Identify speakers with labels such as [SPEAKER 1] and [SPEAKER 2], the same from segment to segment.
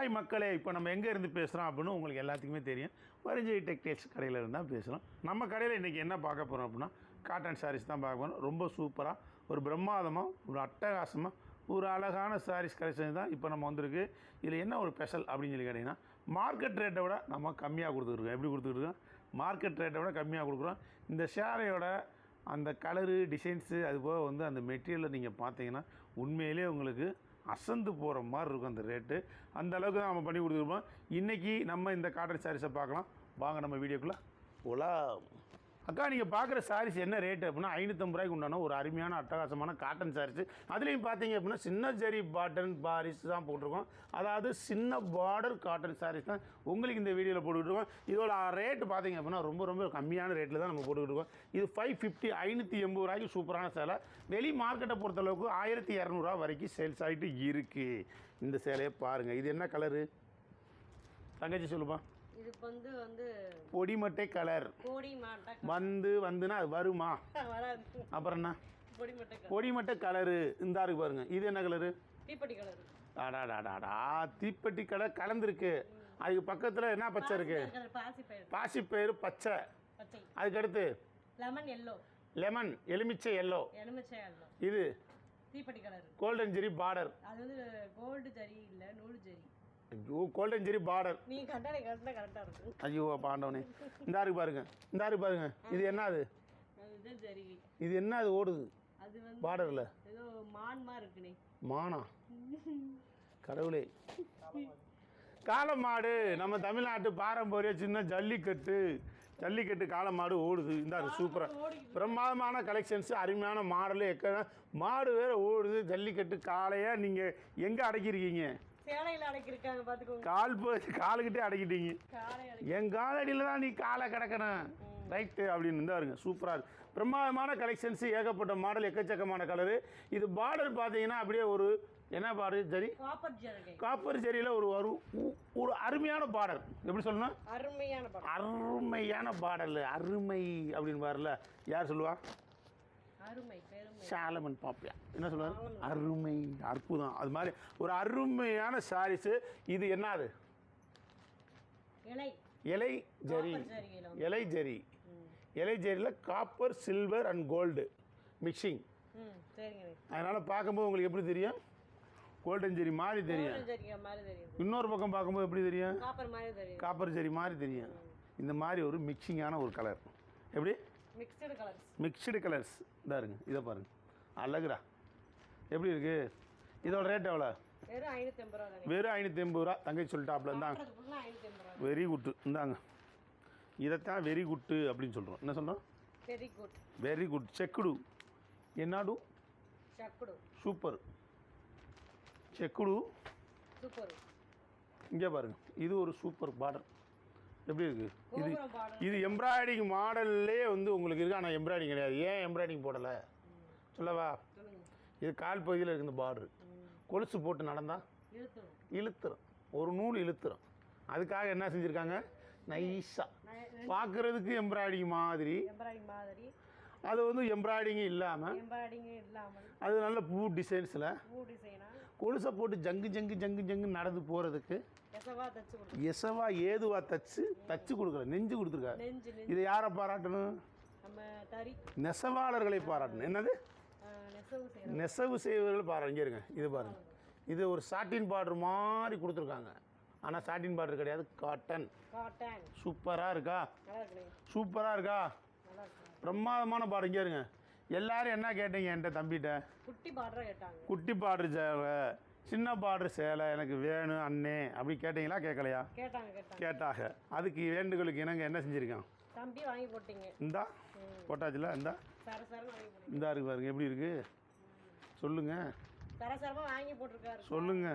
[SPEAKER 1] Hi மக்களே இப்போ நம்ம எங்கே இருந்து பேசுகிறோம் அப்படின்னு உங்களுக்கு எல்லாத்துக்குமே தெரியும். பரிஞ்சய் டெக்டைல்ஸ் கடையில் இருந்தால் பேசுகிறோம் நம்ம கடையில் இன்றைக்கி என்ன பார்க்க போகிறோம் அப்படின்னா காட்டன் சாரீஸ் தான் பார்க்க போகிறோம் ரொம்ப சூப்பராக ஒரு பிரம்மாதமாக ஒரு அட்டகாசமாக ஒரு அழகான சாரீஸ் கலெக்ஷன் தான் இப்போ நம்ம வந்திருக்கு. இதில் என்ன ஒரு ஸ்பெஷல் அப்படின்னு சொல்லி கேட்டிங்கன்னா மார்க்கெட் ரேட்டை விட நம்ம கம்மியாக கொடுத்துருக்கோம் எப்படி கொடுத்துருக்கோம் மார்க்கெட் ரேட்டை விட கம்மியாக கொடுக்குறோம். இந்த சேரையோட அந்த கலரு டிசைன்ஸு அது போக வந்து அந்த மெட்டீரியலை நீங்கள் பார்த்தீங்கன்னா உண்மையிலே உங்களுக்கு அசந்து போகிற மாதிரி இருக்கும் அந்த ரேட்டு அந்த அளவுக்கு தான் நம்ம பண்ணி கொடுத்துருப்போம் இன்றைக்கி நம்ம இந்த காட்டன் சாரீஸை பார்க்கலாம். வாங்க நம்ம வீடியோக்குள்ளே போலாம். அக்கா நீங்கள் பார்க்குற சாரீஸ் என்ன ரேட் அப்படின்னா ஐநூற்றம்பது ரூபாய்க்கு உண்டான ஒரு அருமையான அட்டகாசமான காட்டன் சாரீஸ் அதுலேயும் பார்த்தீங்க அப்படின்னா சின்ன ஜரி பாட்டன் பாரிஸ் தான் போட்டிருக்கோம். அதாவது சின்ன பார்டர் காட்டன் சாரீஸ் தான் உங்களுக்கு இந்த வீடியோவில் போட்டுக்கிட்டு இருக்கோம் இதோட ரேட்டு பார்த்தீங்க அப்படின்னா ரொம்ப ரொம்ப கம்மியான ரேட்டில் தான் நம்ம போட்டுக்கிட்டுருக்கோம். இது ஃபைவ் ஃபிஃப்டி ஐநூற்றி எண்பது ரூபாய்க்கு சூப்பரான சேலை. வெளி மார்க்கெட்டை பொறுத்தளவுக்கு ஆயிரத்தி இரநூறுவா வரைக்கும் சேல்ஸ் ஆகிட்டு இருக்குது இந்த சேலையை பாருங்கள் இது என்ன கலரு தங்கச்சி சொல்லுப்பா.
[SPEAKER 2] இதுக்கு வந்து வந்து
[SPEAKER 1] பொடிமட்டை கலர்.
[SPEAKER 2] கோடி மாட்டா
[SPEAKER 1] வந்து வந்துன்னா அது வருமா?
[SPEAKER 2] வராது.
[SPEAKER 1] அப்புறம் என்ன?
[SPEAKER 2] பொடி மட்டை கலர்.
[SPEAKER 1] பொடிமட்டை கலரு. இந்த இருக்கு பாருங்க. இது என்ன கலரு?
[SPEAKER 2] தீப்பெட்டி கலர்.
[SPEAKER 1] டாடாடாடாடா தீப்பெட்டி கலர் கலந்துருக்கு. அதுக்கு பக்கத்தில் என்ன பச்சை இருக்கு? பாசிப்பயிறு பச்சை.
[SPEAKER 2] பச்சை.
[SPEAKER 1] அதுக்கடுத்து?
[SPEAKER 2] Lemon yellow.
[SPEAKER 1] லெமன் எலுமிச்சை எல்லோ.
[SPEAKER 2] எலுமிச்சை எல்லோ.
[SPEAKER 1] இது?
[SPEAKER 2] தீப்பெட்டி கலர்.
[SPEAKER 1] கோல்டன் ஜெரி பார்டர்.
[SPEAKER 2] அது வந்து கோல்டு ஜரி இல்ல நூல் ஜரி.
[SPEAKER 1] ஐயோ கோல்டன் ஜெரி பார்டர்
[SPEAKER 2] நீங்க கரெக்டாக கரெக்டாக கரெக்டாக இருக்கும்
[SPEAKER 1] ஐயோ பாண்டவனே. இந்த இருக்கு பாருங்க இந்த இருக்கு பாருங்க. இது என்ன அது?
[SPEAKER 2] அதுதான் ஜரி
[SPEAKER 1] இது என்ன அது ஓடுது?
[SPEAKER 2] அது வந்து
[SPEAKER 1] பார்டரில்
[SPEAKER 2] ஏதோ மான்மா இருக்குனே.
[SPEAKER 1] மானா? கடவுளே. காளமாடு நம்ம தமிழ்நாட்டு பாரம்பரிய சின்ன ஜல்லிக்கட்டு. ஜல்லிக்கட்டு காளமாடு ஓடுது. இந்த சூப்பராக பிரமாதமான கலெக்ஷன்ஸ் அருமையான மாடலு எக்க மாடு வேற ஓடுது. ஜல்லிக்கட்டு காளையாக நீங்கள் எங்கே அடக்கியிருக்கீங்க?
[SPEAKER 2] சேலையில் அடைக்கிருக்காங்க பார்த்துக்கோங்க.
[SPEAKER 1] கால் காலுக்கிட்டே அடக்கிட்டீங்க. என் காலடியில் தான் நீ காலை கிடக்கணும். ரைட்டு அப்படின்னு இருந்தா இருங்க சூப்பராக இருக்கு. பிரமாதமான கலெக்ஷன்ஸ் ஏகப்பட்ட மாடல் எக்கச்சக்கமான கலரு இது பார்டர் பார்த்தீங்கன்னா அப்படியே ஒரு என்ன பார்டர் சரி
[SPEAKER 2] காப்பர் ஜரகை.
[SPEAKER 1] காப்பர் சரியில் ஒரு ஒரு ஒரு அருமையான பாடல் எப்படி சொல்லணும்?
[SPEAKER 2] அருமையான
[SPEAKER 1] அருமையான பாடல் அருமை அப்படின்னு பாருல. யார் சொல்லுவா?
[SPEAKER 2] அருமை
[SPEAKER 1] சாலமன் பாப்பியா என்ன சொல்லுவார் அருமை அற்புதம். அது மாதிரி ஒரு அருமையான சாரீஸு இது என்னது?
[SPEAKER 2] இலை.
[SPEAKER 1] ஜரி. இலை. ஜரி. இலை ஜரியில் copper silver and gold mixing அதனால் பார்க்கும்போது உங்களுக்கு எப்படி தெரியும்? கோல்டன் ஜெரி மாதிரி தெரியும். இன்னொரு பக்கம் பார்க்கும்போது எப்படி தெரியும்?
[SPEAKER 2] காப்பர்
[SPEAKER 1] ஜெரி மாதிரி தெரியும். இந்த மாதிரி ஒரு மிக்சிங்கான ஒரு கலர் எப்படி?
[SPEAKER 2] மிக்சடு கலர்ஸ்
[SPEAKER 1] மிக்சடு கலர்ஸ் இதா இருங்க இதை பாருங்க. அழகுடா எப்படி இருக்கு? இதோட ரேட் எவ்வளோ?
[SPEAKER 2] வெறும் ஐநூற்றி
[SPEAKER 1] எண்பது ரூபா. தங்கச்சி சொல்லிட்டாப்ல
[SPEAKER 2] ரூபா.
[SPEAKER 1] வெரி குட்டு இந்தாங்க. இதைத்தான் வெரி குட்டு அப்படின்னு சொல்கிறோம் என்ன சொல்கிறோம்
[SPEAKER 2] very good
[SPEAKER 1] very good checked. என்னாடு?
[SPEAKER 2] சக்குடு.
[SPEAKER 1] Super checked.
[SPEAKER 2] சூப்பர்
[SPEAKER 1] இங்கே பாருங்க. இது ஒரு சூப்பர் பார்டர் எப்படி இருக்கு? இது இது எம்ப்ராய்டிங் மாடல்லே வந்து உங்களுக்கு இருக்கு. ஆனால் எம்ப்ராய்டிங் கிடையாது. ஏன் எம்ப்ராய்டிங் போடலை? சொல்லவா? இது கால் பகுதியில் இருக்கு இந்த பார்டர் கொலுசு போட்டு நடந்தால்
[SPEAKER 2] இழுத்துரும்.
[SPEAKER 1] ஒரு நூல் இழுத்துரும். அதுக்காக என்ன செஞ்சுருக்காங்க? நைஸாக பார்க்குறதுக்கு எம்ப்ராய்டிங் மாதிரி. அது வந்து எம்ப்ராய்டிங் இல்லாமல். அது நல்ல பூ டிசைன்ஸில் கொலுசை போட்டு ஜங்கு ஜங்கு ஜங்கு ஜங்கு நடந்து போகிறதுக்கு
[SPEAKER 2] எசவா
[SPEAKER 1] ஏதுவா தச்சு தச்சு கொடுக்குற நெஞ்சு கொடுத்துருக்காரு. இதை யாரை பாராட்டணும்? நெசவாளர்களை பாராட்டணும். என்னது?
[SPEAKER 2] நெசவு
[SPEAKER 1] செய்வர்கள் பாருங்க இங்கே இருங்க. இது பாருங்க. இது ஒரு சாட்டின் பார்டர் மாதிரி கொடுத்துருக்காங்க. ஆனால் சாட்டின் பார்டர் கிடையாது காட்டன் சூப்பராக இருக்கா? சூப்பராக இருக்கா? பிரமாதமான பாடம் இங்கே இருங்க. எல்லாரும் என்ன கேட்டீங்க என்கிட்ட தம்பிகிட்ட
[SPEAKER 2] குட்டி பார்டரா கேட்டாங்க.
[SPEAKER 1] குட்டி பார்டர் சேலை சின்ன பார்டர் சேலை எனக்கு வேணும் அண்ணே. அப்படி கேட்டிங்களா? கேட்கலையா?
[SPEAKER 2] கேட்டாங்க கேட்டாங்க.
[SPEAKER 1] கேட்டாக அதுக்கு வேண்டுகளுக்கு இணங்க என்ன செஞ்சுருக்கான்?
[SPEAKER 2] தம்பி வாங்கி போட்டீங்க.
[SPEAKER 1] இந்தா. போட்டாச்சுல? இந்தா. இந்தா இருக்கு பாருங்க. எப்படி இருக்கு? சொல்லுங்க.
[SPEAKER 2] வாங்கி போட்டிருக்காரு.
[SPEAKER 1] சொல்லுங்க.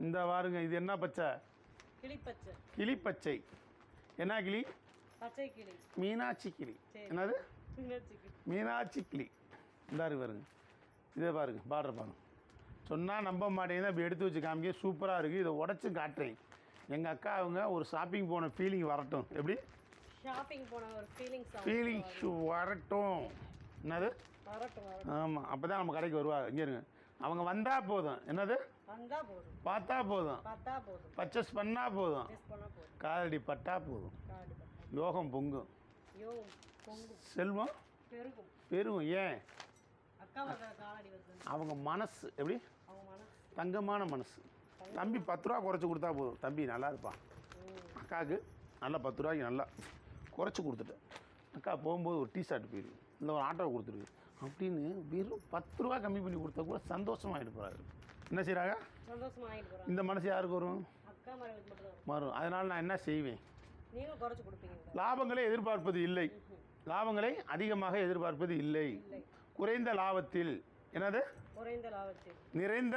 [SPEAKER 1] இந்த பாருங்க. இது என்ன பச்சை?
[SPEAKER 2] கிளிப்பச்சை.
[SPEAKER 1] கிளி பச்சை என்ன கிளி?
[SPEAKER 2] பச்சை கிளி.
[SPEAKER 1] மீனாட்சி கிளி. என்னது?
[SPEAKER 2] மீனாட்சி கிளி.
[SPEAKER 1] மீனாட்சி கிளி. இந்த இருக்கு பாருங்க. இதே பாருங்க பார்டர் பாருங்க. சொன்னால் நம்ப மாட்டேங்குது அப்படி எடுத்து வச்சு காமிக்க சூப்பராக இருக்குது இதை உடச்சி காட்டுறேன். எங்கள் அக்கா அவங்க ஒரு ஷாப்பிங் போன ஃபீலிங் வரட்டும். எப்படி?
[SPEAKER 2] ஷாப்பிங் போன ஒரு ஃபீலிங்ஸ்
[SPEAKER 1] ஃபீலிங் வரட்டும். என்னது? ஆமாம் அப்போ தான் நம்ம கடைக்கு வருவாங்க இங்கே இருங்க. அவங்க வந்தால் போதும். என்னது? பார்த்தா போதும். பர்ச்சேஸ் பண்ணால் போதும். காலடி பட்டா போதும். யோகம் பொங்கும். செல்வம்?
[SPEAKER 2] பெருகும்.
[SPEAKER 1] ஏன்? அவங்க மனசு எப்படி? தங்கமான மனசு. தம்பி பத்து ரூபா குறைச்சி கொடுத்தா போதும். தம்பி நல்லா இருப்பான். அக்காவுக்கு நல்லா பத்து ரூபாய்க்கு நல்லா குறைச்சி கொடுத்துட்டேன். அக்கா போகும்போது ஒரு டீ ஷர்ட் போயிருக்கு இல்லை ஒரு ஆட்டோ கொடுத்துருக்கு அப்படின்னு வெறும் பத்து ரூபா கம்மி பண்ணி கொடுத்தா கூட சந்தோஷமாகிட்டு போகிறாரு என்ன செய்கிறாங்க இந்த மனசு யாருக்கு வரும்?
[SPEAKER 2] வரும்.
[SPEAKER 1] அதனால் நான் என்ன செய்வேன்? லாபங்களை எதிர்பார்ப்பது இல்லை. லாபங்களை அதிகமாக எதிர்பார்ப்பது இல்லை. குறைந்த லாபத்தில் என்னது?
[SPEAKER 2] குறைந்த லாபத்தில்.
[SPEAKER 1] நிறைந்த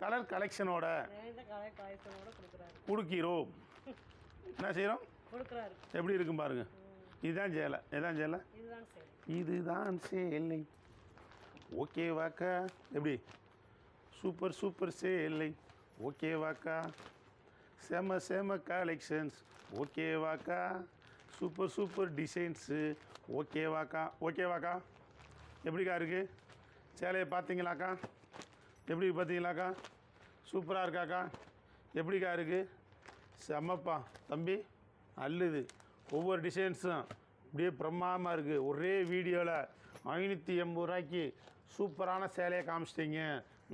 [SPEAKER 1] கலர் கலெக்ஷனோட கொடுக்கிறோம். என்ன செய்கிறோம் எப்படி இருக்கும் பாருங்க. இதுதான் சேலை. இதுதான் சேலை.
[SPEAKER 2] இதுதான்
[SPEAKER 1] சேலை. ஓகேவாக்கா எப்படி? சூப்பர் சூப்பர் சேலை. ஓகேவாக்கா செம செம கலெக்ஷன்ஸ் ஓகேவாக்கா? சூப்பர் சூப்பர் டிசைன்ஸு ஓகேவாக்கா ஓகேவாக்கா? எப்படிக்கா இருக்குது சேலையை பார்த்தீங்களாக்கா? எப்படி பார்த்தீங்களாக்கா? சூப்பராக இருக்காக்கா? எப்படிக்கா இருக்குது செம்மப்பா. தம்பி அல்லுது ஒவ்வொரு டிசைன்ஸும் அப்படியே பிரம்மாதமாக இருக்குது ஒரே வீடியோவில் ஐநூற்றி எண்பது ரூபாய்க்கு சூப்பரான சேலையை காமிச்சிட்டீங்க.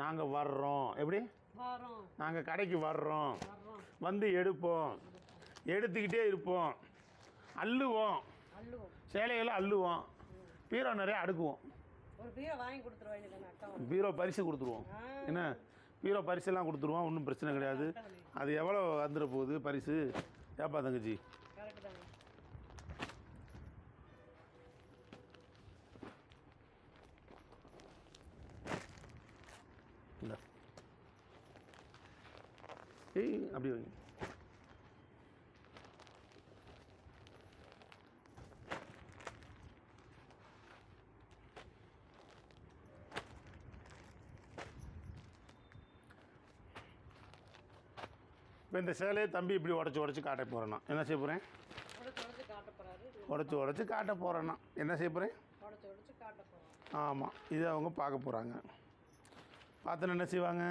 [SPEAKER 1] நாங்கள் வர்றோம். எப்படி? நாங்கள் கடைக்கு வர்றோம். வந்து எடுப்போம். எடுத்துக்கிட்டே இருப்போம். அள்ளுவோம். சேலைகளை அள்ளுவோம். பீரோ நிறைய அடுக்குவோம்.
[SPEAKER 2] பீரை
[SPEAKER 1] பரிசு கொடுத்துருவோம். என்ன? பீரோ பரிசெல்லாம் கொடுத்துருவோம். ஒன்றும் பிரச்சனை கிடையாது. அது எவ்வளோ வந்துட போகுது பரிசு? ஏப்பா தங்கச்சி? இந்த. ஏய் அப்படி வைங்க. இப்போ இந்த சேலையை தம்பி இப்படி உடச்சி உடச்சி காட்ட போகிறேன் என்ன செய்ய போகிறேன்
[SPEAKER 2] உடச்சு உடச்சு காட்ட
[SPEAKER 1] போகிறேன்னா என்ன செய்ய போகிறேன் ஆமாம் இதை அவங்க பார்க்க போகிறாங்க பார்த்துன்னு என்ன செய்வாங்க?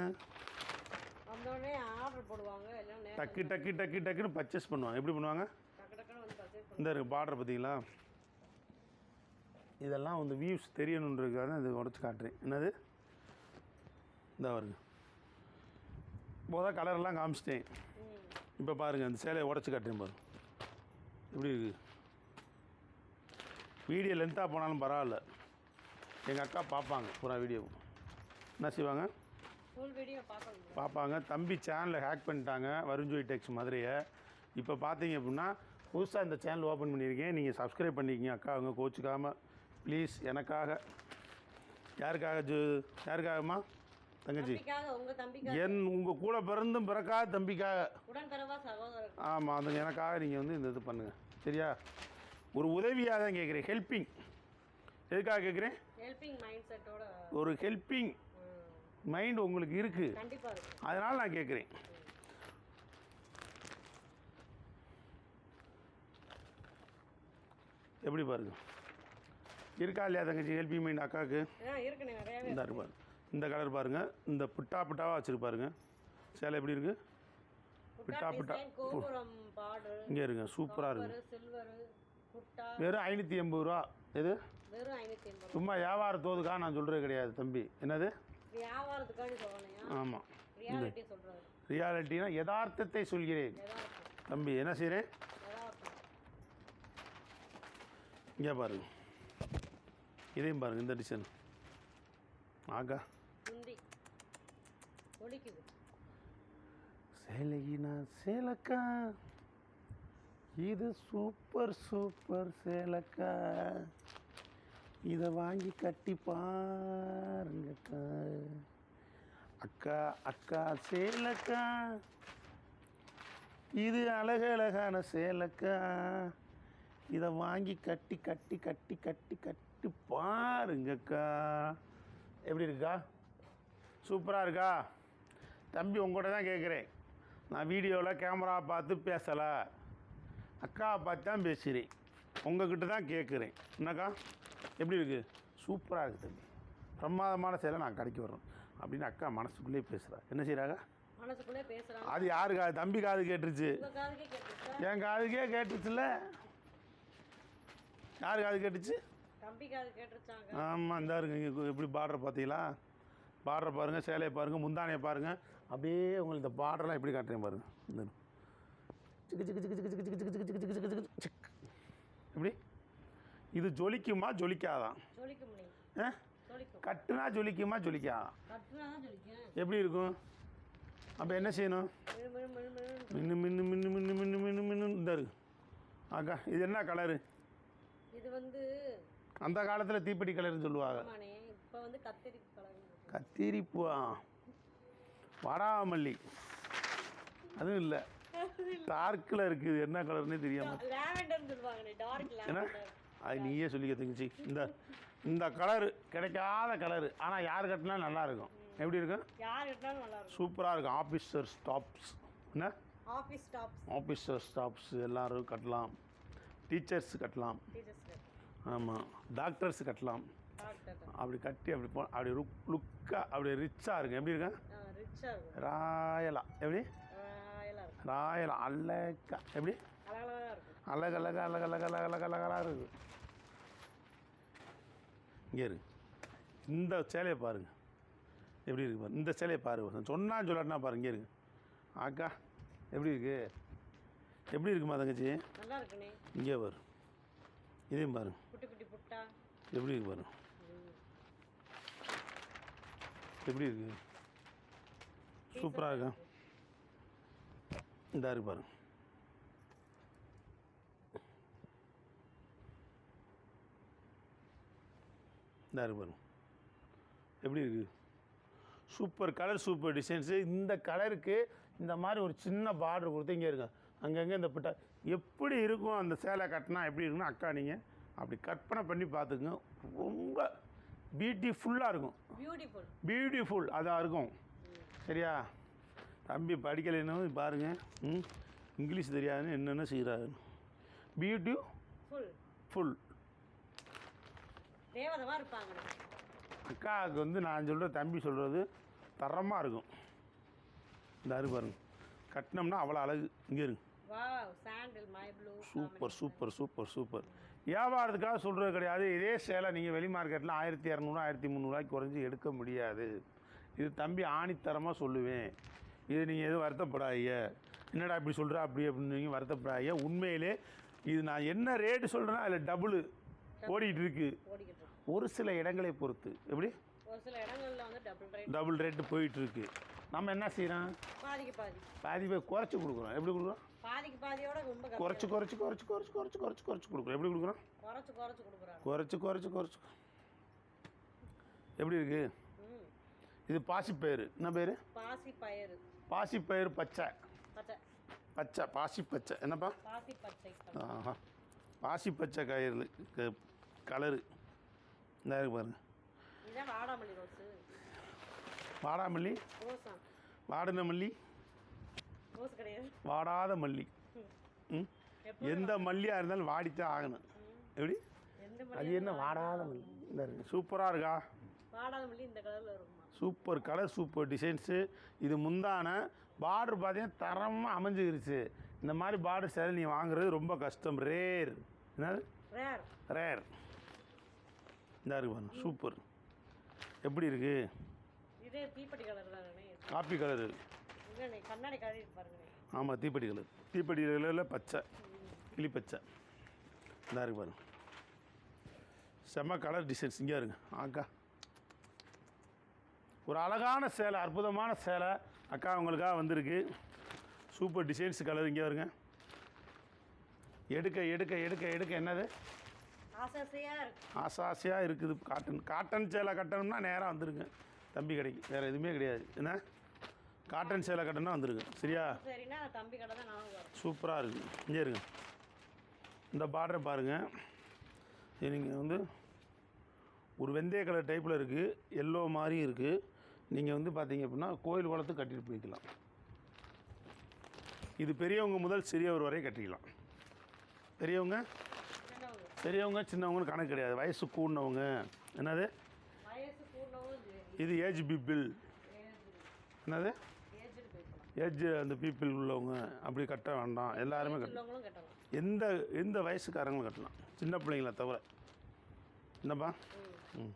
[SPEAKER 1] டக்கு டக்கு டக்கு டக்குன்னு பர்ச்சேஸ் பண்ணுவாங்க. எப்படி பண்ணுவாங்க? இந்த இருக்கு பார்டர் பார்த்தீங்களா? இதெல்லாம் வந்து வியூஸ் தெரியணுன்றதுக்காக தான் இது உடச்சி காட்டுறேன். என்னது? இந்த வருங்க போதா கலரெல்லாம் காமிச்சிட்டேன். இப்போ பாருங்கள் அந்த சேலையை உடச்சி காட்டுறேன் பாருங்க எப்படி இருக்கு? வீடியோ லென்த்தாக போனாலும் பரவாயில்ல. எங்கள் அக்கா பார்ப்பாங்க பூரா வீடியோ என்ன செய்வாங்க? பார்ப்பாங்க. தம்பி சேனலை ஹேக் பண்ணிட்டாங்க வருஞ்சோய் டெக்ஸ் மதுரையை. இப்போ பார்த்தீங்க அப்படின்னா புதுசாக இந்த சேனல் ஓப்பன் பண்ணியிருக்கேன். நீங்கள் சப்ஸ்கிரைப் பண்ணிக்கிங்க அக்கா அவங்க கோச்சுக்காமல் ப்ளீஸ் எனக்காக. யாருக்காக ஜு யாருக்காகம்மா? தங்கச்சி. என் உங்கள் கூட பிறந்தும் பிறக்காத தம்பிக்காக. ஆமாம் அது எனக்காக நீங்கள் வந்து இந்த இது பண்ணுங்கள் சரியா? ஒரு உதவியாக தான் கேட்குறேன் ஹெல்ப்பிங் எதுக்காக கேட்குறேன் ஒரு ஹெல்ப்பிங் மைண்ட் உங்களுக்கு இருக்குது அதனால் நான் கேட்குறேன் எப்படி பாருங்க? இருக்கா இல்லையா தங்கச்சி? ஹெல்பிங் மைண்ட் அக்காவுக்கு இந்த இருப்பாரு இந்த கலர் பாருங்க. இந்த பிட்டா பிட்டாவாக வச்சுருப்பாருங்க சேலை எப்படி இருக்கு? பிட்டா பிட்டா இங்கே இருங்க சூப்பராக இருக்கு
[SPEAKER 2] சில்வர் சில்வர் குட்டா
[SPEAKER 1] வெறும் ஐநூற்றி எண்பது ரூபா. எது? சும்மா வியாபார தோதுக்கா நான் சொல்கிறது கிடையாது தம்பி. என்னது? ஆமாம் ரியாலிட்டினா யதார்த்தத்தை சொல்கிறேன். தம்பி என்ன செய்கிறேன் இங்கே பாருங்க. இதையும் பாருங்க இந்த டிசைன் ஆகா.
[SPEAKER 2] முந்தி ஒழிக்குது
[SPEAKER 1] சேலையினா சேலக்கா. இது சூப்பர் சூப்பர் சேலக்கா. இதை வாங்கி கட்டி பாருங்கக்கா. அக்கா அக்கா சேலக்கா. இது அழகழகான சேலக்கா. இதை வாங்கி கட்டி கட்டி கட்டி கட்டி கட்டி பாருங்கக்கா. எப்படி இருக்கா? சூப்பராக இருக்கா? தம்பி உங்கள்கிட்ட தான் கேட்குறேன் நான் வீடியோவில் கேமரா பார்த்து பேசலை. அக்காவை பார்த்து தான் பேசுகிறேன் உங்ககிட்ட தான் கேட்குறேன் என்னக்கா? எப்படி இருக்குது சூப்பராக இருக்குது தம்பி. பிரமாதமான சேலை நான் கடைக்கு வரணும் அப்படின்னு அக்கா மனசுக்குள்ளேயே பேசுகிறா என்ன செய்கிறாங்க அது யாரு காது தம்பி காது கேட்டுருச்சு. என் காதுக்கே கேட்டுச்சுல்ல யார் காது கேட்டுச்சு?
[SPEAKER 2] தம்பி காது கேட்டுருச்சாங்க.
[SPEAKER 1] ஆமாம் இந்த இருங்க இங்கே எப்படி பார்டர் பார்த்தீங்களா? பார்டர் பாருங்கள் சேலையை பாருங்கள் முந்தானையை பாருங்கள் அப்படியே உங்களுக்கு இந்த பார்டர்லாம் எப்படி காட்டுறேன் பாருங்கள் இந்த சிக்கு சிக்கு சிக்கு சிக்கு சிக்கு சிக்கு சிக்கு சிக்கு சிக்கு சிக்கு சிக்கு எப்படி இது ஜொலிக்குமா ஜொலிக்காதான் கட்டுனா ஜொலிக்குமா ஜொலிக்காதான் எப்படி இருக்கும் அப்போ என்ன செய்யணும்
[SPEAKER 2] மினு மினு மினு மினு
[SPEAKER 1] மின்னு மின்னு மின்னு மின்னு மின்னு மின்னு இந்த இருக்கு அக்கா இது என்ன கலரு
[SPEAKER 2] இது வந்து
[SPEAKER 1] அந்த காலத்தில் தீப்பெட்டி கலர்னு சொல்லுவாங்க
[SPEAKER 2] இப்போ வந்து கத்திரி கலர்
[SPEAKER 1] கத்திரிப்பூவா வாடாமல்லி. அதுவும் இல்லை. டார்க்கில் இருக்குது என்ன கலர்னே தெரியாமல் என்ன? அது நீயே சொல்லிக்க தங்கச்சி இந்த இந்த கலரு கிடைக்காத கலரு ஆனால் யார் கட்டினா நல்லா இருக்கும். எப்படி இருக்கும்? சூப்பராக இருக்கும். ஆஃபீஸர் ஸ்டாப்ஸ் என்ன? ஆஃபீஸர் ஸ்டாப்ஸ் எல்லாரும் கட்டலாம். டீச்சர்ஸ் கட்டலாம். ஆமாம் டாக்டர்ஸ் கட்டலாம். அப்படி கட்டி அப்படி போ அப்படி லுக் லுக்காக அப்படி ரிச்சாக இருக்கும். எப்படி இருக்கும்? ராயலா. எப்படி? ராயலா அழகா. எப்படி? அழகு அழகு அழகு அழகு அழகு அழகு அழகா இருக்கு. இங்கே இருக்கு இந்த சேலையை பாருங்க. எப்படி இருக்கு பாருங்க இந்த சேலையை பாருங்க சொன்னா சொல்லாட்டினா பாருங்க இங்கே இருக்கு ஆக்கா எப்படி இருக்கு? எப்படி இருக்குமா தங்கச்சி? இங்கே பாரு. இதையும் பாருங்க. எப்படி இருக்கு பாருங்க எப்படி இருக்கு? சூப்பராக இருக்கா? இந்த இருக்கு பாருங்க. இந்த இருக்கு பாருங்க. எப்படி இருக்கு? Super colour super designs. இந்த கலருக்கு இந்த மாதிரி ஒரு சின்ன பார்டர் கொடுத்து இங்கே இருக்கு அங்கங்கே இந்த பிட்ட எப்படி இருக்கும் அந்த சேலை கட்டினா எப்படி இருக்குன்னு அக்கா நீங்கள் அப்படி கற்பனை பண்ணி பார்த்துக்குங்க. ரொம்ப பியூட்டிஃபுல்லாக இருக்கும்.
[SPEAKER 2] பியூட்டிஃபுல்
[SPEAKER 1] பியூட்டிஃபுல் அதாக இருக்கும். சரியா? தம்பி படிக்கலைன்னு பாருங்க. ம் இங்கிலீஷ் தெரியாதுன்னு என்னென்ன செய்கிறாரு பியூட்டி
[SPEAKER 2] ஃபுல்
[SPEAKER 1] ஃபுல்
[SPEAKER 2] தேவதமாக இருப்பாங்க.
[SPEAKER 1] அக்காவுக்கு வந்து நான் சொல்கிற தம்பி சொல்கிறது தரமாக இருக்கும். இந்த அரு பாருங்க. கட்டினோம்னா அவ்வளோ அழகு. இங்கே
[SPEAKER 2] blue
[SPEAKER 1] super super super super வியாபாரத்துக்காக சொல்கிறது கிடையாது. இதே சேலை நீங்கள் வெளி மார்க்கெட்டில் ஆயிரத்தி இரநூறு ஆயிரத்தி முந்நூறுவாய்க்கு குறைஞ்சி எடுக்க முடியாது. இது தம்பி ஆணித்தரமாக சொல்லுவேன். இது நீங்கள் எதுவும் வருத்தப்படாதீங்க. என்னடா இப்படி சொல்கிற அப்படி அப்படின்னு நீங்கள் வருத்தப்படாதீங்க. உண்மையிலே இது நான் என்ன ரேட்டு சொல்கிறேன்னா அதில் டபுள் ஓடிட்டு இருக்கு
[SPEAKER 2] ஓடிக்கிட்டு இருக்கு.
[SPEAKER 1] ஒரு சில இடங்களை பொறுத்து. எப்படி?
[SPEAKER 2] ஒரு சில இடங்கள்ல வந்து டபுள் ரேட்
[SPEAKER 1] டபுள் ரேட்டு போயிட்டு இருக்கு நம்ம என்ன செய்கிறோம்
[SPEAKER 2] பாதிக்கு பாதி.
[SPEAKER 1] பாதி பேர் குறைச்சி கொடுக்குறோம். எப்படி கொடுக்குறோம்?
[SPEAKER 2] பாதிக்கு பாதியோட ரொம்ப.
[SPEAKER 1] குறைச்சி குறைச்சி குறைச்சி குறைச்சி குறைச்சி குறைச்சி குறைச்சி கொடுக்குறோம். எப்படி கொடுக்குறோம்?
[SPEAKER 2] குறைச்சு குறைச்சு கொடுக்குறாங்க.
[SPEAKER 1] குறைச்சி குறைச்சி குறைச்சி. எப்படி இருக்கு? இது பாசிப்பயிறு. என்ன பேர்?
[SPEAKER 2] பாசி பயிறு
[SPEAKER 1] பாசிப்பயிறு பச்சை.
[SPEAKER 2] பச்சை.
[SPEAKER 1] பச்சை பாசி பச்சை என்னப்பா?
[SPEAKER 2] பாசி பச்சை
[SPEAKER 1] ஆஹா. பாசி பச்சை கயிறு கலரு. இந்த இருக்கு பாருங்க.
[SPEAKER 2] வாடாமல்லி
[SPEAKER 1] வாடாமல்லி? வாடின மல்லி? வாடாத மல்லி. எந்த மல்லியாக இருந்தாலும் வாடித்தான் ஆகணும். எப்படி? அது என்ன? வாடாத மல்லி. இந்த சூப்பராக இருக்கா? சூப்பர் கலர் சூப்பர் டிசைன்ஸு இது முந்தான. பார்டர் பார்த்தீங்கன்னா தரமாக அமைஞ்சிருச்சு. இந்த மாதிரி பார்டர் சேலை நீ வாங்குறது ரொம்ப கஷ்டம். ரேர் என்னது?
[SPEAKER 2] ரேர்
[SPEAKER 1] இந்த இருக்கு பாருங்க. சூப்பர். எப்படி இருக்கு?
[SPEAKER 2] இதே தீப்பெட்டி கலர் தானே.
[SPEAKER 1] காப்பி கலரு
[SPEAKER 2] கண்ணாடி
[SPEAKER 1] ஆமாம் தீப்பெட்டி கலர் தீப்பெட்டி கலரில் பச்சை. கிளி பச்சை. இந்த இருக்கு பாருங்க. செம்ம கலர் டிசைன்ஸ் இங்கே இருங்க. ஆக்கா ஒரு அழகான சேலை அற்புதமான சேலை அக்கா உங்களுக்காக வந்திருக்கு. சூப்பர் டிசைன்ஸ் கலர் இங்கே வருங்க. எடுக்க எடுக்க எடுக்க எடுக்க என்னது?
[SPEAKER 2] ஆசை ஆசையாக இருக்கு.
[SPEAKER 1] ஆசை ஆசையாக இருக்குது. காட்டன் காட்டன் சேலை கட்டணும்னா நேராக வந்துருங்க. தம்பி கடைக்கு. வேறு எதுவுமே கிடையாது. என்ன? காட்டன் சேலை கட்டணும்னா வந்துருங்க. சரியா?
[SPEAKER 2] சரின்னா நான் தம்பி கடை தான்
[SPEAKER 1] சூப்பராக இருக்குது இங்கே இருங்க. இந்த பார்டரை பாருங்கள் இது நீங்கள் வந்து ஒரு வெந்தய கலர் டைப்பில் இருக்குது எல்லோ மாதிரி இருக்குது நீங்கள் வந்து பார்த்தீங்க அப்படின்னா கோயில் குளத்து கட்டிட்டு போய்க்கலாம். இது பெரியவங்க முதல் சிறியவர் வரை கட்டிக்கலாம். பெரியவங்க? பெரியவங்க சின்னவங்கன்னு கணக்கு கிடையாது. வயசு கூடினவங்க. என்னது? இது ஏஜ் பீப்பிள்
[SPEAKER 2] ஏஜ்
[SPEAKER 1] என்னது? ஏஜ் அந்த பீப்பிள் உள்ளவங்க அப்படி கட்ட வேண்டாம். எல்லாருமே
[SPEAKER 2] கட்டலாம்.
[SPEAKER 1] எந்த எந்த வயசுக்காரங்களும் கட்டலாம். சின்ன பிள்ளைங்கள தவிர. என்னப்பா?
[SPEAKER 2] ம்.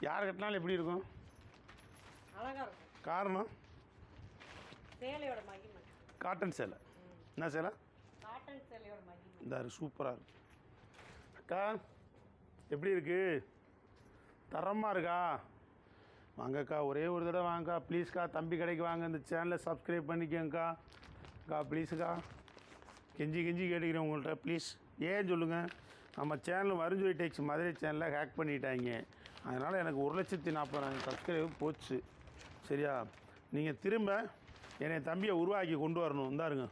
[SPEAKER 1] யார் கட்டினாலும் எப்படி இருக்கும்? காரணம்? காட்டன் சேலை. என்ன சேலை? இந்த சூப்பராக இருக்கு. அக்கா எப்படி இருக்கு? தரமாக இருக்கா? வாங்கக்கா ஒரே ஒரு தடவை வாங்கக்கா. ப்ளீஸ்க்கா தம்பி கடைக்கு வாங்க. இந்த சேனலை சப்ஸ்கிரைப் பண்ணிக்கோங்கக்கா. அக்கா ப்ளீஸுக்கா கெஞ்சி கெஞ்சி கேட்டுக்கிறேன் உங்கள்கிட்ட ப்ளீஸ் ஏன் சொல்லுங்கள் நம்ம சேனல் வருஞ்சொலி டெக்ஸ் மதுரை சேனலை ஹேக் பண்ணிட்டாங்க அதனால் எனக்கு ஒரு லட்சத்தி நாற்பதாயிரம் சப்ஸ்கிரைப் போச்சு. சரியா? நீங்கள் திரும்ப என்னை தம்பியை உருவாக்கி கொண்டு வரணும். இந்தாருங்க.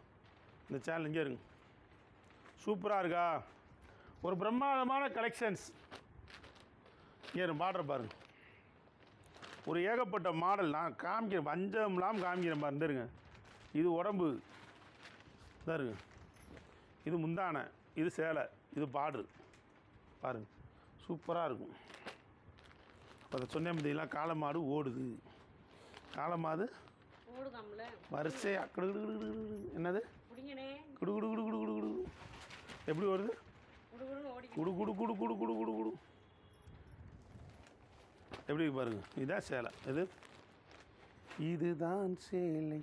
[SPEAKER 1] இந்த சேனல் இங்கே இருங்க. சூப்பராக இருக்கா? ஒரு பிரம்மாண்டமான கலெக்ஷன்ஸ் இங்கே பாடுற பாருங்கள் ஒரு ஏகப்பட்ட மாடல் நான் காமிக்கிறேன் வஞ்சம்லாம் காமிக்கிறேன் பாருங்க இந்த இருங்க இது உடம்பு இதா இருங்க இது முந்தானை இது சேலை இது பார்டர் பாருங்க சூப்பராக இருக்கும் அதை சொன்னேன் பார்த்தீங்களா காளமாடு ஓடுது காளமாடு
[SPEAKER 2] ஓடுதாம்ல
[SPEAKER 1] வரிசையாக கிடு கிடு கிடு கிடு கிடு. என்னது குடு குடு குடு குடு குடு குடு குடு. எப்படி வருது
[SPEAKER 2] ஓடி
[SPEAKER 1] குடு குடு குடு குடு குடு குடு குடு எப்படி பாருங்கள் பாருங்க. இதுதான் சேலை. இது? இதுதான் சேலை.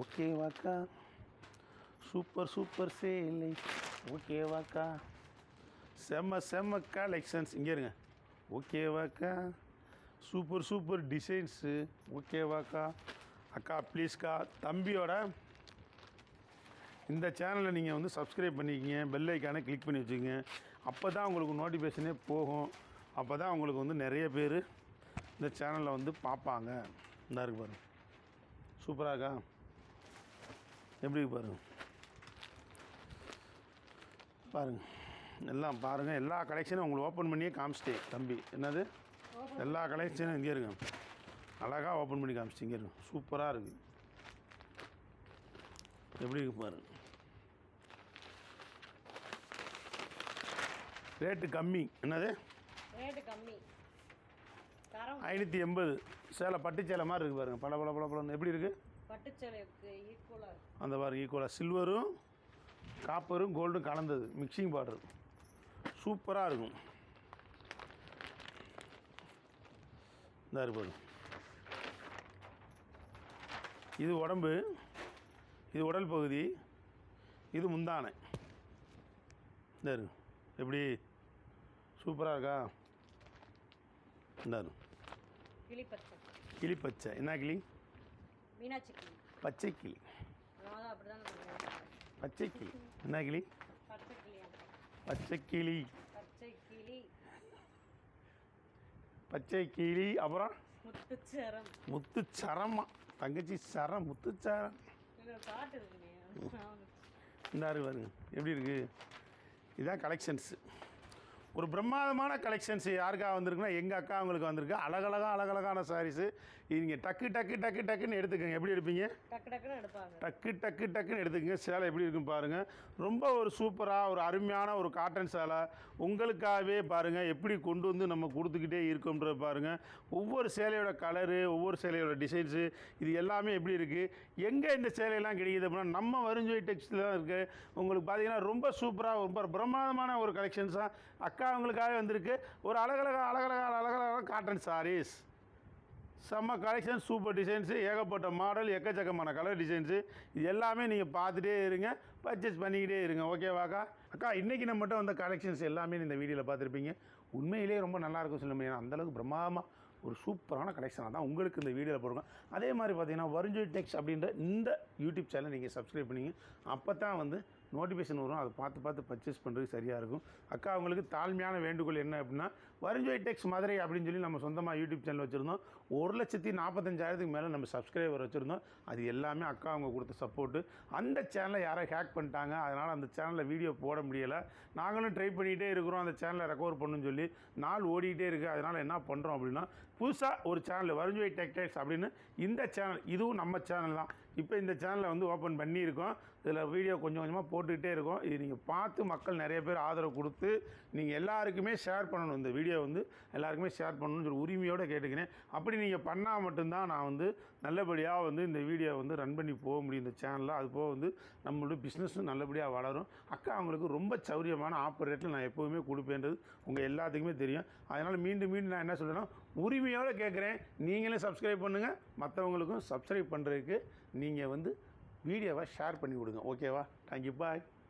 [SPEAKER 1] ஓகேவாக்கா சூப்பர் சூப்பர் சேலை. ஓகேவாக்கா செம்ம செம்ம கலெக்ஷன்ஸ் இங்கே இருங்க. ஓகேவாக்கா சூப்பர் சூப்பர் டிசைன்ஸு ஓகேவாக்கா அக்கா ப்ளீஸ்க்கா தம்பியோட இந்த சேனலை நீங்கள் வந்து சப்ஸ்கிரைப் பண்ணிக்கிங்க. பெல் ஐக்கானை கிளிக் பண்ணி வச்சுக்கோங்க. அப்போ தான் உங்களுக்கு நோட்டிஃபிகேஷனே போகும். அப்போ தான் அவங்களுக்கு வந்து நிறைய பேர் இந்த சேனலில் வந்து பார்ப்பாங்க. இந்த இருக்கு பாருங்க. சூப்பராக இருக்கா? எப்படி இருக்கு பாருங்க? பாருங்க. எல்லாம் பாருங்கள் எல்லா கலெக்ஷனும் உங்களுக்கு ஓப்பன் பண்ணியே காமிச்சிட்டேன் தம்பி. என்னது? எல்லா கலெக்ஷனும் இங்கே இருங்க அழகாக ஓப்பன் பண்ணி காமிச்சிட்டு இங்கே இருங்க சூப்பராக இருக்குது எப்படி இருக்கு பாருங்க? ரேட்டு கம்மி. என்னது?
[SPEAKER 2] ரேட்டு கம்மி. தரம்
[SPEAKER 1] ஐநூற்றி எண்பது. சேலை பட்டு சேலை மாதிரி இருக்குது பாருங்க. பல பல பல பலன்னு எப்படி இருக்குது
[SPEAKER 2] பட்டுச்சேலைக்கு ஈக்குவலாக இருக்கும்
[SPEAKER 1] அந்த பாருங்க ஈக்குவலாக சில்வரும் காப்பரும் கோல்டும் கலந்தது. மிக்சிங் பார்டர் சூப்பராக இருக்கும். இந்த இருக்கு பாருங்க. இது உடம்பு இது உடல் பகுதி இது முந்தானை. இந்த இருக்கு. எப்படி? சூப்பராக இருக்கா? இந்த இருக்கு
[SPEAKER 2] கிளி பச்சை
[SPEAKER 1] என்ன கிளி?
[SPEAKER 2] மீனாட்சி கிளி.
[SPEAKER 1] பச்சை கிளி. பச்சை கிளி. என்ன கிளி?
[SPEAKER 2] பச்சை
[SPEAKER 1] கிளி
[SPEAKER 2] பச்சை கிளி.
[SPEAKER 1] பச்சை கிளி. அப்புறம்?
[SPEAKER 2] முத்துச்சரம்.
[SPEAKER 1] முத்து சரமா தங்கச்சி சரம் முத்து சரம்
[SPEAKER 2] இது பாட்டு இருக்குனே
[SPEAKER 1] இந்த பாருங்க. எப்படி இருக்கு? இதான் கலெக்ஷன்ஸு ஒரு பிரம்மாதமான கலெக்ஷன்ஸ் யாருக்காக வந்திருக்குன்னா எங்கள் அக்கா அவங்களுக்கு வந்திருக்கு. அழகழகா அழகழகான சாரீஸு நீங்கள் டக்கு டக்கு டக்கு டக்குன்னு எடுத்துக்கோங்க. எப்படி எடுப்பீங்க?
[SPEAKER 2] டக்கு டக்குன்னு எடுப்பாங்க.
[SPEAKER 1] டக்கு டக்கு டக்குன்னு எடுத்துக்கங்க. சேலை எப்படி இருக்குன்னு பாருங்கள் ரொம்ப ஒரு சூப்பராக ஒரு அருமையான ஒரு காட்டன் சேலை. உங்களுக்காகவே பாருங்கள் எப்படி கொண்டு வந்து நம்ம கொடுத்துக்கிட்டே இருக்கோம்ன்றது பாருங்கள் ஒவ்வொரு சேலையோட கலரு ஒவ்வொரு சேலையோட டிசைன்ஸு இது எல்லாமே எப்படி இருக்குது எங்கே இந்த சேலையெல்லாம் கிடைக்குது அப்படின்னா நம்ம வருஞ்சொலி டெக்ஸ்டில் தான் இருக்குது உங்களுக்கு பார்த்தீங்கன்னா ரொம்ப சூப்பராக ரொம்ப பிரமாதமான ஒரு கலெக்ஷன்ஸாக அக்கா அவங்களுக்காக வந்திருக்கு. ஒரு அழகழகா அழகழகாக அழகழகாக காட்டன் சாரீஸ் செம்ம கலெக்ஷன் சூப்பர் டிசைன்ஸு ஏகப்பட்ட மாடல் எக்கச்சக்கமான கலர் டிசைன்ஸு இது எல்லாமே நீங்கள் பார்த்துட்டே இருங்க. பர்ச்சேஸ் பண்ணிக்கிட்டே இருங்க. ஓகேவாக்கா அக்கா? இன்றைக்கி நம்ம மட்டும் வந்த கலெக்ஷன்ஸ் எல்லாமே இந்த வீடியோவில் பார்த்துருப்பீங்க. உண்மையிலேயே ரொம்ப நல்லா இருக்கும் முடியும் அந்தளவுக்கு பிரம்மாதமாக ஒரு சூப்பரான கலெக்ஷனாக தான் உங்களுக்கு இந்த வீடியோவில் போடுவோம் அதே மாதிரி பார்த்தீங்கன்னா வருஞ்சொலி டெக்ஸ் அப்படின்ற இந்த யூடியூப் சேனல் நீங்கள் சப்ஸ்கிரைப் பண்ணிங்க. அப்போ தான் வந்து நோட்டிஃபிகேஷன் வரும் அதை பார்த்து பார்த்து பர்ச்சேஸ் பண்ணுறது சரியாக இருக்கும். அக்கா அவங்களுக்கு தாழ்மையான வேண்டுகோள் என்ன அப்படின்னா வருஞ்சோய் டெக்ஸ் மதுரை அப்படின்னு சொல்லி நம்ம சொந்தமாக யூடியூப் சேனல் வச்சுருந்தோம். ஒரு லட்சத்தி நாற்பத்தஞ்சாயிரத்துக்கு மேலே நம்ம சப்ஸ்கிரைபர் வச்சுருந்தோம். அது எல்லாமே அக்கா அவங்க கொடுத்த சப்போர்ட்டு அந்த சேனலை யாரோ ஹேக் பண்ணிட்டாங்க. அதனால் அந்த சேனலில் வீடியோ போட முடியலை. நாங்களும் ட்ரை பண்ணிகிட்டே இருக்கிறோம். அந்த சேனலை ரெக்கவர் பண்ணுன்னு சொல்லி நாள் ஓடிக்கிட்டே இருக்குது அதனால் என்ன பண்ணுறோம் அப்படின்னா புதுசாக ஒரு சேனல் வருஞ்சோய் டெக்டைல்ஸ் அப்படின்னு இந்த சேனல் இதுவும் நம்ம சேனல் தான். இப்போ இந்த சேனலை வந்து ஓப்பன் பண்ணியிருக்கோம். இதில் வீடியோ கொஞ்சம் கொஞ்சமாக போட்டுக்கிட்டே இருக்கோம். இது நீங்கள் பார்த்து மக்கள் நிறைய பேர் ஆதரவு கொடுத்து நீங்கள் எல்லாருக்குமே ஷேர் பண்ணணும் இந்த வீடியோ வந்து எல்லாருக்குமே ஷேர் பண்ணணும்னு சொல்லி உரிமையோடு கேட்டுக்கிறேன். அப்படி நீங்கள் பண்ணால் மட்டும்தான் நான் வந்து நல்லபடியாக வந்து இந்த வீடியோ வந்து ரன் பண்ணி போக முடியும். இந்த சேனலில் அது போக வந்து நம்மளோட பிஸ்னஸும் நல்லபடியாக வளரும். அக்கா அவங்களுக்கு ரொம்ப சௌரியமான ஆஃபர் ரேட்டில் நான் எப்போவுமே கொடுப்பேன்றது உங்கள் எல்லாத்துக்குமே தெரியும். அதனால் மீண்டும் மீண்டும் நான் என்ன சொல்கிறேன்னா உரிமையோடு கேட்குறேன் நீங்களும் சப்ஸ்கிரைப் பண்ணுங்கள் மற்றவங்களுக்கும் சப்ஸ்கிரைப் பண்ணுறதுக்கு நீங்கள் வந்து வீடியோவை ஷேர் பண்ணி கொடுங்க. ஓகேவா தேங்க்யூ பாய்